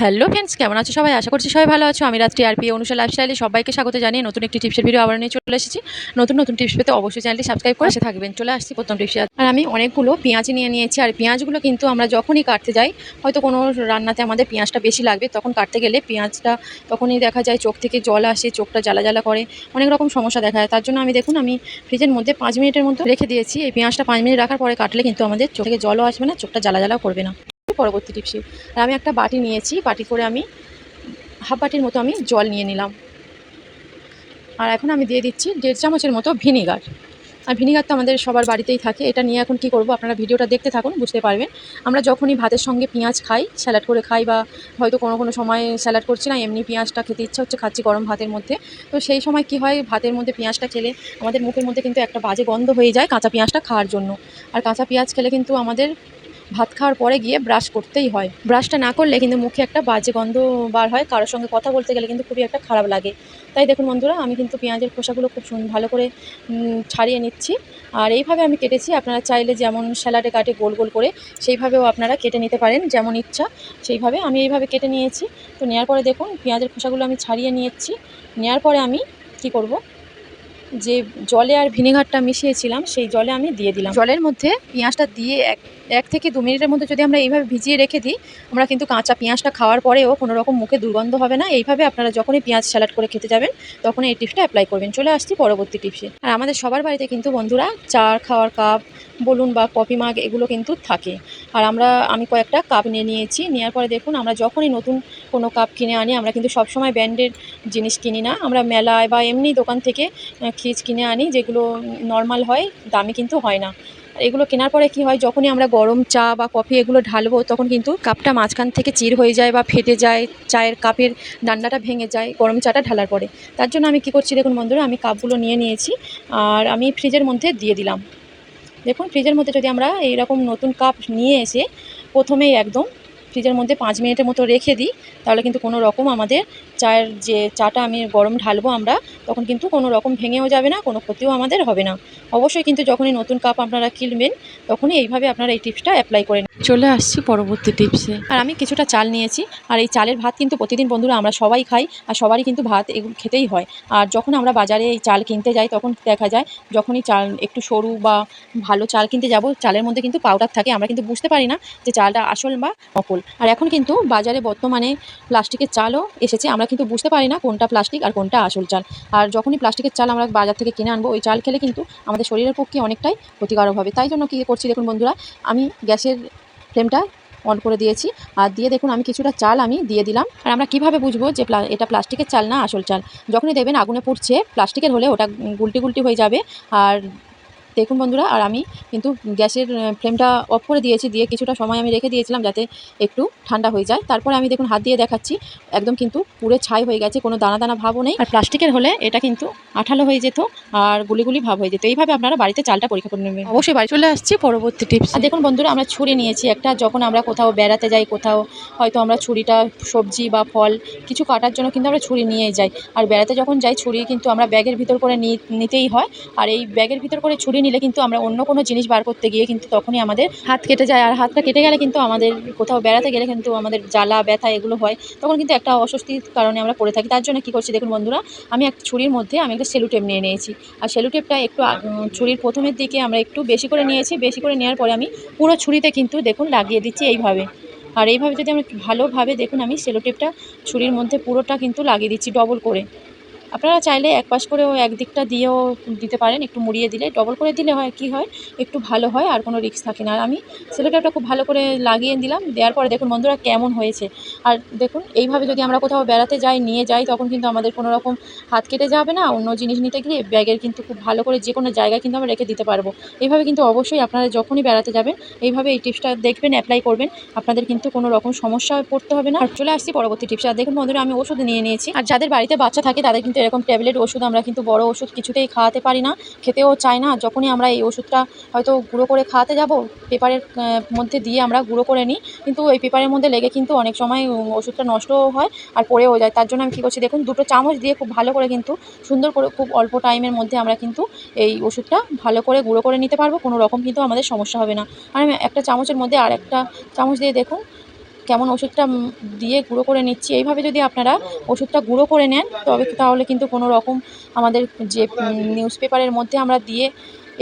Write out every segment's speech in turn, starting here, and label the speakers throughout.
Speaker 1: Hello friends, কেমন আছো সবাই? আশা করছি সবাই ভালো আছো। আমি রাত্রি আর পি অনুষা লাইফস্টাইলে সবাইকে স্বাগত জানিয়ে নতুন একটি টিপসের ভিডিও আবার নিয়ে চলে এসেছি। নতুন নতুন টিপস পেতে অবশ্যই চ্যানেলটি সাবস্ক্রাইব করে পাশে থাকবেন। চলে আসছি প্রথম টিপসে আর আমি অনেকগুলো পেঁয়াজ নিয়ে নিয়েছি। আর পেঁয়াজগুলো কিন্তু আমরা যখনই কাটতে যাই, হয়তো কোনো রান্নাতে আমাদের পেঁয়াজটা বেশি লাগবে, তখন কাটতে গেলে পেঁয়াজটা তখনই দেখা যায় চোখ থেকে জল আসে, চোখটা জ্বালা জ্বালা করে। অনেক রকম সমস্যা দেখা যায়। তার জন্য আমি দেখুন, আমি ফ্রিজের মধ্যে পাঁচ মিনিটের মতো রেখে দিয়েছি। এই পেঁয়াজটা পাঁচ মিনিট রাখার পরে কাটলে কিন্তু আমাদের চোখ থেকে জলও আসবে না, চোখটা জ্বালা জ্বালাও করবে না। পরবর্তী টিপসে আর আমি একটা বাটি নিয়েছি, বাটি করে আমি হাফ বাটির মতো আমি জল নিয়ে নিলাম। আর এখন আমি দিয়ে দিচ্ছি দেড় চামচের মতো ভিনিগার। আর ভিনিগার তো আমাদের সবার বাড়িতেই থাকে, এটা নিয়ে এখন কি করব আপনারা ভিডিওটা দেখতে থাকুন, বুঝতে পারবেন। আমরা যখনই ভাতের সঙ্গে পেঁয়াজ খাই, স্যালাড করে খাই বা হয়তো কোনো কোনো সময় স্যালাড করছি না, এমনি পেঁয়াজটা খেতে ইচ্ছা হচ্ছে খাচ্ছি গরম ভাতের মধ্যে। তো সেই সময় কি হয়, ভাতের মধ্যে পেঁয়াজটা খেলে আমাদের মুখের মধ্যে কিন্তু একটা বাজে গন্ধ হয়ে যায় কাঁচা পেঁয়াজটা খাওয়ার জন্য। আর কাঁচা পেঁয়াজ খেলে কিন্তু আমাদের ভাত খাওয়ার পরে গিয়ে ব্রাশ করতেই হয়। ব্রাশটা না করলে কিন্তু মুখে একটা বাজে গন্ধ বার হয়, কারোর সঙ্গে কথা বলতে গেলে কিন্তু খুবই একটা খারাপ লাগে। তাই দেখুন বন্ধুরা, আমি কিন্তু পেঁয়াজের খোসাগুলো খুব ভালো করে ছাড়িয়ে নিচ্ছি। আর এইভাবে আমি কেটেছি, আপনারা চাইলে যেমন স্যালাডে কাটে গোল গোল করে, সেইভাবেও আপনারা কেটে নিতে পারেন, যেমন ইচ্ছা সেইভাবে। আমি এইভাবে কেটে নিয়েছি। তো নেওয়ার পরে দেখুন, পেঁয়াজের খোসাগুলো আমি ছাড়িয়ে নিয়েছি। নেওয়ার পরে আমি কি করব? যে জলে আর ভিনেগারটা মিশিয়েছিলাম, সেই জলে আমি দিয়ে দিলাম। জলের মধ্যে পেঁয়াজটা দিয়ে এক এক থেকে দু মিনিটের মধ্যে যদি আমরা এইভাবে ভিজিয়ে রেখে দিই, আমরা কিন্তু কাঁচা পেঁয়াজটা খাওয়ার পরেও কোনো রকম মুখে দুর্গন্ধ হবে না। এইভাবে আপনারা যখনই পেঁয়াজ স্যালাড করে খেতে যাবেন তখন এই টিপসটা অ্যাপ্লাই করবেন। চলে আসছি পরবর্তী টিপসে। আর আমাদের সবার বাড়িতে কিন্তু বন্ধুরা চা খাওয়ার কাপ বলুন বা কফি মাগ এগুলো কিন্তু থাকে। আর আমরা, আমি কয়েকটা কাপ নিয়ে নিয়েছি। নেওয়ার পরে দেখুন, আমরা যখনই নতুন কোনো কাপ কিনে আনি, আমরা কিন্তু সবসময় ব্র্যান্ডের জিনিস কিনি না। আমরা মেলায় বা এমনি দোকান থেকে খিজ কিনে আনি যেগুলো নর্মাল হয়, দামি কিন্তু হয় না। এগুলো কেনার পরে কি হয়, যখনই আমরা গরম চা বা কফি এগুলো ঢালবো, তখন কিন্তু কাপটা মাঝখান থেকে চির হয়ে যায় বা ফেটে যায়, চায়ের কাপের ডান্ডাটা ভেঙে যায় গরম চাটা ঢালার পরে। তার জন্য আমি কি করছি দেখুন বন্ধুরা, আমি কাপগুলো নিয়ে নিয়েছি, আর আমি ফ্রিজের মধ্যে দিয়ে দিলাম। দেখুন, ফ্রিজের মধ্যে যদি আমরা এইরকম নতুন কাপ নিয়ে এসে প্রথমেই একদম ফ্রিজের মধ্যে পাঁচ মিনিটের মতো রেখে দিই, তাহলে কিন্তু কোনো রকম আমাদের চায়ের যে চাটা আমি গরম ঢালবো আমরা তখন কিন্তু কোনো রকম ভেঙেও যাবে না কোনো ক্ষতিও আমাদের হবে না। অবশ্যই কিন্তু যখনই নতুন কাপ আপনারা কিনবেন তখনই এইভাবে আপনারা এই টিপসটা অ্যাপ্লাই করে চলে আসছি পরবর্তী টিপসে। আর আমি কিছুটা চাল নিয়েছি আর এই চালের ভাত কিন্তু প্রতিদিন বন্ধুরা আমরা সবাই খাই আর সবারই কিন্তু ভাত এগুলো খেতেই হয়। আর যখন আমরা বাজারে এই চাল কিনতে যাই তখন দেখা যায় যখনই চাল একটু সরু বা ভালো চাল কিনতে যাব চালের মধ্যে কিন্তু পাউডার থাকে আমরা কিন্তু বুঝতে পারি না যে চালটা আসল বা নকল আর এখন কিন্তু বাজারে বর্তমানে প্লাস্টিকের চালও এসেছে আমরা কিন্তু বুঝতে পারি না কোনটা প্লাস্টিক আর কোনটা আসল চাল। আর যখনই প্লাস্টিকের চাল আমরা বাজার থেকে কিনে আনব, ওই চাল খেলে কিন্তু আমাদের শরীরের পক্ষে অনেকটাই ক্ষতিকারক হবে। তাই জন্য কী করছি দেখুন বন্ধুরা, আমি গ্যাসের ফ্লেমটা অন করে দিয়েছি। আর দিয়ে দেখুন আমি কিছুটা চাল আমি দিয়ে দিলাম। আর আমরা কীভাবে বুঝব যে এটা প্লাস্টিকের চাল না আসল চাল? যখনই দেখবেন আগুনে পুড়ছে প্লাস্টিকের হলে ওটা গুলটি গুলটি হয়ে যাবে। আর দেখুন বন্ধুরা আর আমি কিন্তু গ্যাসের ফ্লেমটা অফ করে দিয়েছি দিয়ে কিছুটা সময় আমি রেখে দিয়েছিলাম যাতে একটু ঠান্ডা হয়ে যায়। তারপরে আমি দেখুন হাত দিয়ে দেখাচ্ছি একদম কিন্তু পুরো ছাই হয়ে গেছে কোনো দানা দানা ভাবও নেই। আর প্লাস্টিকের হলে এটা কিন্তু আঠালো হয়ে যেত আর গুলি গুলি ভাব হয়ে যেত। এইভাবে আপনারা বাড়িতে চালটা পরীক্ষা করে নেবেন। অবশ্যই বাড়ি চলে আসছি পরবর্তী টিপস আর দেখুন বন্ধুরা আমরা ছুরি নিয়েছি একটা যখন আমরা কোথাও বেড়াতে যাই কোথাও হয়তো আমরা ছুরিটা সবজি বা ফল কিছু কাটার জন্য কিন্তু আমরা ছুরি নিয়ে যাই। আর বেড়াতে যখন যাই ছুরি কিন্তু আমরা ব্যাগের ভিতর করে নিতেই হয়। আর এই ব্যাগের ভিতর করে ছুরি নিলে কিন্তু আমরা অন্য কোনো জিনিস বার করতে গিয়ে কিন্তু তখনই আমাদের হাত কেটে যায়। আর হাতটা কেটে গেলে কিন্তু আমাদের কোথাও বেড়াতে গেলে কিন্তু আমাদের জ্বালা, ব্যথা এগুলো হয়। তখন কিন্তু একটা অস্বস্তির কারণে আমরা পড়ে থাকি। তার জন্য কী করছি দেখুন বন্ধুরা, আমি এক ছুরির মধ্যে আমি একটা সেলুটেপ নিয়ে নিয়েছি। আর সেলুটেপটা একটু ছুরির প্রথমের দিকে আমরা একটু বেশি করে নিয়েছি। বেশি করে নেওয়ার পরে আমি পুরো ছুরিতে কিন্তু দেখুন লাগিয়ে দিচ্ছি এইভাবে। আর এইভাবে যদি আমরা ভালোভাবে দেখুন আমি সেলোটেপটা ছুরির মধ্যে পুরোটা কিন্তু লাগিয়ে দিচ্ছি ডবল করে। আপনারা চাইলে এক পাশ করে করেও একদিকটা দিয়েও দিতে পারেন, একটু মুড়িয়ে দিলে। ডবল করে দিলে হয় কি হয়, একটু ভালো হয়, আর কোনো রিস্ক থাকে না। আর আমি সেলোটেপটা খুব ভালো করে লাগিয়ে দিলাম, দেওয়ার পরে দেখুন বন্ধুরা কেমন হয়েছে। আর দেখুন, এইভাবে যদি আমরা কোথাও বেড়াতে যাই, নিয়ে যাই, তখন কিন্তু আমাদের কোনো রকম হাত কেটে যাবে না। অন্য জিনিস নিতে গিয়ে ব্যাগের কিন্তু খুব ভালো করে যে কোনো জায়গায় কিন্তু আমরা রেখে দিতে পারব। এইভাবে কিন্তু অবশ্যই আপনারা যখনই বেড়াতে যাবেন, এইভাবে এই টিপসটা দেখবেন অ্যাপ্লাই করবেন। আপনাদের কিন্তু কোনো রকম সমস্যায় পড়তে হবে না। আর চলে আসছি পরবর্তী টিপস। আর দেখুন বন্ধুরা, আমি ওষুধ নিয়ে নিয়েছি। আর যাদের বাড়িতে বাচ্চা থাকে, তাদের কিন্তু এরকম ট্যাবলেট ওষুধ আমরা কিন্তু বড় ওষুধ কিছুতেই খাওয়াতে পারি না, খেতেও চাই না। যখনই আমরা এই ওষুধটা হয়তো গুঁড়ো করে খাওয়াতে যাব, পেপারের মধ্যে দিয়ে আমরা গুঁড়ো করে নিই। কিন্তু ওই পেপারের মধ্যে লেগে কিন্তু অনেক সময় ওষুধটা নষ্টও হয় আর পড়েও যায়। তার জন্য আমি কী করছি, দেখুন, দুটো চামচ দিয়ে খুব ভালো করে কিন্তু সুন্দর করে খুব অল্প টাইমের মধ্যে আমরা কিন্তু এই ওষুধটা ভালো করে গুঁড়ো করে নিতে পারব। কোনো রকম কিন্তু আমাদের সমস্যা হবে না। আর একটা চামচের মধ্যে আর একটা চামচ দিয়ে দেখুন কেমন ওষুধটা দিয়ে গুঁড়ো করে নিচ্ছি। এইভাবে যদি আপনারা ওষুধটা গুঁড়ো করে নেন, তবে তাহলে কিন্তু কোনো রকম আমাদের যে নিউজ পেপারের মধ্যে আমরা দিয়ে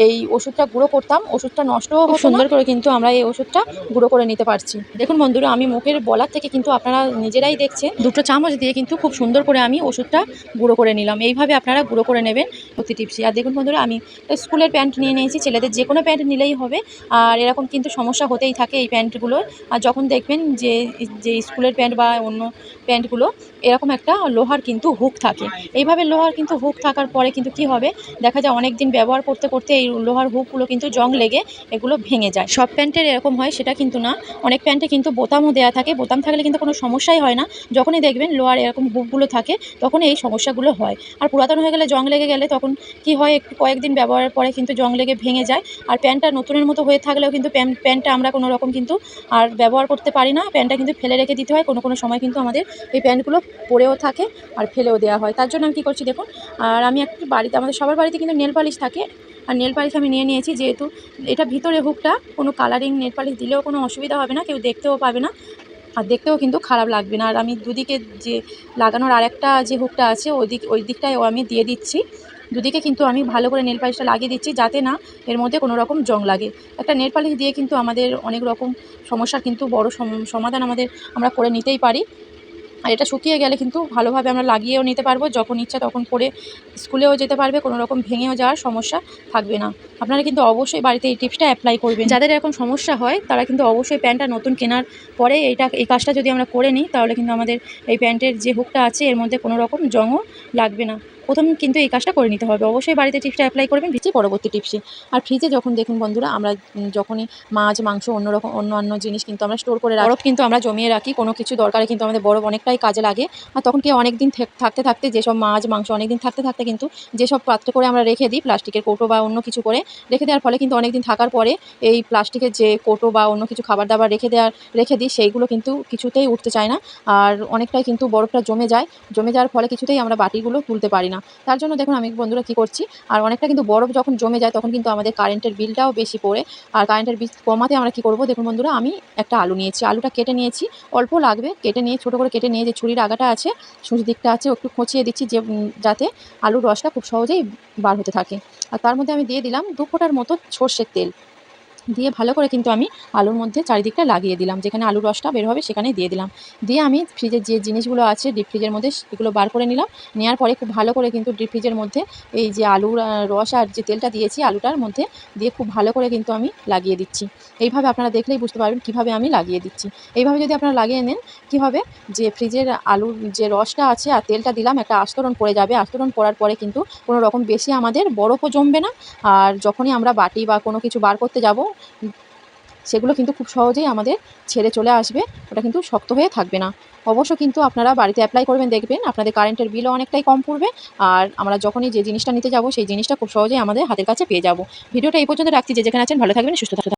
Speaker 1: এই ওষুধটা গুঁড়ো করতাম ওষুধটা নষ্ট সুন্দর করে কিন্তু আমরা এই ওষুধটা গুঁড়ো করে নিতে পারছি। দেখুন বন্ধুরা আমি মুখের বলার থেকে কিন্তু আপনারা নিজেরাই দেখছেন। দুটো চামচ দিয়ে কিন্তু খুব সুন্দর করে আমি ওষুধটা গুঁড়ো করে নিলাম। এইভাবে আপনারা গুঁড়ো করে নেবেন প্রতি টিপসি আর দেখুন বন্ধুরা আমি স্কুলের প্যান্ট নিয়ে নিয়েছি ছেলেদের যে কোনো প্যান্ট নিলেই হবে। আর এরকম কিন্তু সমস্যা হতেই থাকে এই প্যান্টগুলোর আর যখন দেখবেন যে যে স্কুলের প্যান্ট বা অন্য প্যান্টগুলো এরকম একটা লোহার কিন্তু হুক থাকে। এইভাবে লোহার কিন্তু হুক থাকার পরে কিন্তু কি হবে? দেখা যায় অনেক দিন ব্যবহার করতে করতে এই লোহার হুকগুলো কিন্তু জং লেগে এগুলো ভেঙে যায়। সব প্যান্টের এরকম হয়, সেটা কিন্তু না। অনেক প্যান্টে কিন্তু বোতামও দেওয়া থাকে। বোতাম থাকলে কিন্তু কোনো সমস্যাই হয় না। যখনই দেখবেন লোহার এরকম হুকগুলো থাকে তখন এই সমস্যাগুলো হয়। আর পুরাতন হয়ে গেলে জং লেগে গেলে তখন কি হয়, একটু কয়েকদিন ব্যবহারের পরে কিন্তু জং লেগে ভেঙে যায়। আর প্যান্টটা নতুনের মতো হয়ে থাকলেও কিন্তু প্যান্ট প্যান্টটা আমরা কোনো রকম কিন্তু আর ব্যবহার করতে পারি না। প্যান্টটা কিন্তু ফেলে রেখে দিতে হয়। কোনো কোনো সময় কিন্তু আমাদের এই প্যান্টগুলো পরেও থাকে আর ফেলেও দেওয়া হয়। তার জন্য আমি কী করছি দেখুন, আর আমি একটু বাড়িতে, আমাদের সবার বাড়িতে কিন্তু নেল পালিশ থাকে। আর নেল পালিশ আমি নিয়ে নিয়েছি যেহেতু এটা ভিতরে হুকটা কোনো কালারিং নেল পালিশ দিলেও কোনো অসুবিধা হবে না, কেউ দেখতেও পাবে না। আর দেখতেও কিন্তু খারাপ লাগবে না। আর আমি দুদিকে যে লাগানোর আরেকটা যে হুকটা আছে ওই দিক ওই দিকটায়ও আমি দিয়ে দিচ্ছি। দুদিকে কিন্তু আমি ভালো করে নেল পালিশটা লাগিয়ে দিচ্ছি যাতে না এর মধ্যে কোনো রকম জং লাগে। একটা নেল পালিশ দিয়ে কিন্তু আমাদের অনেক রকম সমস্যার কিন্তু বড় সম- সমাধান আমাদের আমরা করে নিতেই পারি। আর এটা শুকিয়ে গেলে কিন্তু ভালোভাবে আমরা লাগিয়েও নিতে পারব। যখন ইচ্ছা তখন পরে স্কুলেও যেতে পারবে, কোনো রকম ভেঙেও যাওয়ার সমস্যা থাকবে না। আপনারা কিন্তু অবশ্যই বাড়িতে এই টিপসটা অ্যাপ্লাই করবেন। যাদের এরকম সমস্যা হয়, তারা কিন্তু অবশ্যই প্যান্টটা নতুন কেনার পরে এইটা এই কাজটা যদি আমরা করে নিই, তাহলে কিন্তু আমাদের এই প্যান্টের যে হুকটা আছে, এর মধ্যে কোনো রকম জংও লাগবে না। প্রথম কিন্তু এই কাজটা করে নিতে হবে। অবশ্যই বাড়িতে টিপসটা অ্যাপ্লাই করবেন, ভিজে পরবর্তী টিপসে আর ফ্রিজে যখন দেখুন বন্ধুরা, আমরা যখনই মাছ, মাংস, অন্য রকম অন্য অন্য জিনিস কিন্তু আমরা স্টোর করে বরফ কিন্তু আমরা জমিয়ে রাখি, কোনো কিছু দরকারে কিন্তু আমাদের বরফ অনেকটাই কাজে লাগে। আর তখন কি অনেক দিন থাকতে থাকতে যেসব মাছ, মাংস অনেক দিন থাকতে থাকতে কিন্তু যেসব পাত্রে করে আমরা রেখে দিই, প্লাস্টিকের কৌটো বা অন্য কিছু করে রেখে দেওয়ার ফলে কিন্তু অনেক দিন থাকার পরে এই প্লাস্টিকের যে কৌটো বা অন্য কিছু খাবার দাবার রেখে দেওয়ার, রেখে দিই, সেইগুলো কিন্তু কিছুতেই উঠতে চায় না। আর অনেকটাই কিন্তু বরফটা জমে যায়, জমে যাওয়ার ফলে কিছুতেই আমরা বাটিগুলো তুলতে পারি না। তার জন্য দেখুন আমি বন্ধুরা কী করছি, আর অনেকটা কিন্তু বরফ যখন জমে যায় তখন কিন্তু আমাদের কারেন্টের বিলটাও বেশি পড়ে। আর কারেন্টের বিল কমাতে আমরা কী করব, দেখুন বন্ধুরা আমি একটা আলু নিয়েছি। আলুটা কেটে নিয়েছি, অল্প লাগবে। কেটে নিয়ে, ছোটো করে কেটে নিয়ে যে ছুরির আগাটা আছে সুজি দিকটা আছে, একটু খোঁচিয়ে দিচ্ছি যে যাতে আলুর রসটা খুব সহজেই বার হতে থাকে। আর তার মধ্যে আমি দিয়ে দিলাম দু ফোঁটার মতো সর্ষের তেল। দিয়ে ভালো করে কিন্তু আমি আলুর মধ্যে চারিদিকটা লাগিয়ে দিলাম। যেখানে আলুর রসটা বের হবে সেখানে দিয়ে দিলাম। দিয়ে আমি ফ্রিজের যে জিনিসগুলো আছে ডিপ ফ্রিজের মধ্যে এগুলো বার করে নিলাম। নেওয়ার পরে খুব ভালো করে কিন্তু ডিপ ফ্রিজের মধ্যে এই যে আলুর রস আর যে তেলটা দিয়েছি আলুটার মধ্যে দিয়ে খুব ভালো করে কিন্তু আমি লাগিয়ে দিচ্ছি। এইভাবে আপনারা দেখলেই বুঝতে পারবেন কীভাবে আমি লাগিয়ে দিচ্ছি। এইভাবে যদি আপনারা লাগিয়ে নেন, কী হবে? যে ফ্রিজের আলুর যে রসটা আছে আর তেলটা দিলাম, একটা আস্তরণ পড়ে যাবে। আস্তরণ পড়ার পরে কিন্তু কোনো রকম বেশি আমাদের বরফও জমবে না। আর যখনই আমরা বাটি বা কোনো কিছু বার করতে যাব সেগুলো কিন্তু খুব সহজেই আমাদের ছেড়ে চলে আসবে। ওটা কিন্তু শক্ত হয়ে থাকবে না। অবশ্য কিন্তু আপনারা বাড়িতে অ্যাপ্লাই করবেন, দেখবেন আপনাদের কারেন্টের বিলও অনেকটাই কম পড়বে। আর আমরা যখনই যে জিনিসটা নিতে যাব, সেই জিনিসটা খুব সহজেই আমাদের হাতের কাছে পেয়ে যাব। ভিডিওটা এই পর্যন্ত রাখছি। যে যেখানে আছেন, ভালো থাকবেন, সুস্থ থাকবেন